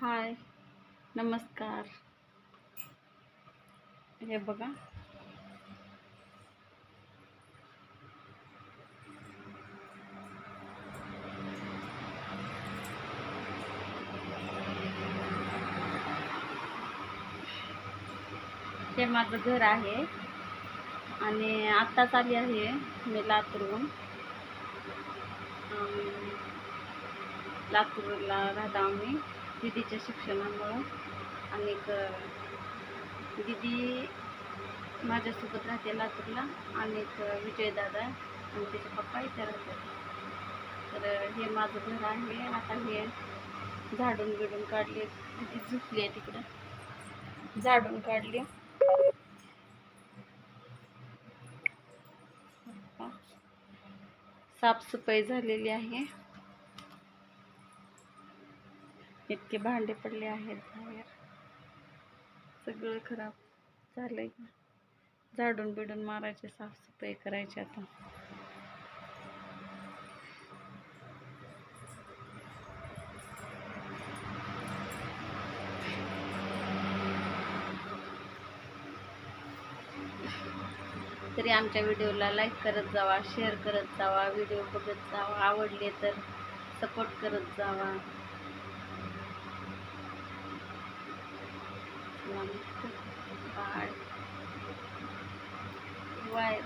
हाय. नमस्कार. हे बघा. हे माझं घर आहे. आणि आत्ताच आली आहे मी लातूरहून. लातूरला राहतो आम्ही. दिदीच्या शिक्षणामुळं आणि दिदी माझ्यासोबत राहते लातूरला आणि विजयदादा आणि त्याचे पप्पा इथे राहतात. तर हे माझं घर आहे. आता हे झाडून बिडून काढले. दिदी झुकली आहे तिकडं. झाडून काढली. साफसफाई झालेली आहे. इतके भांडे पडले आहेत बाहेर. सगळं खराब झालंय. झाडून बिडून मारायचे साफसफाई करायची आता. तरी आमच्या व्हिडिओला लाईक करत जावा शेअर करत जावा व्हिडिओ बघत जावा. आवडले तर सपोर्ट करत जावा. but what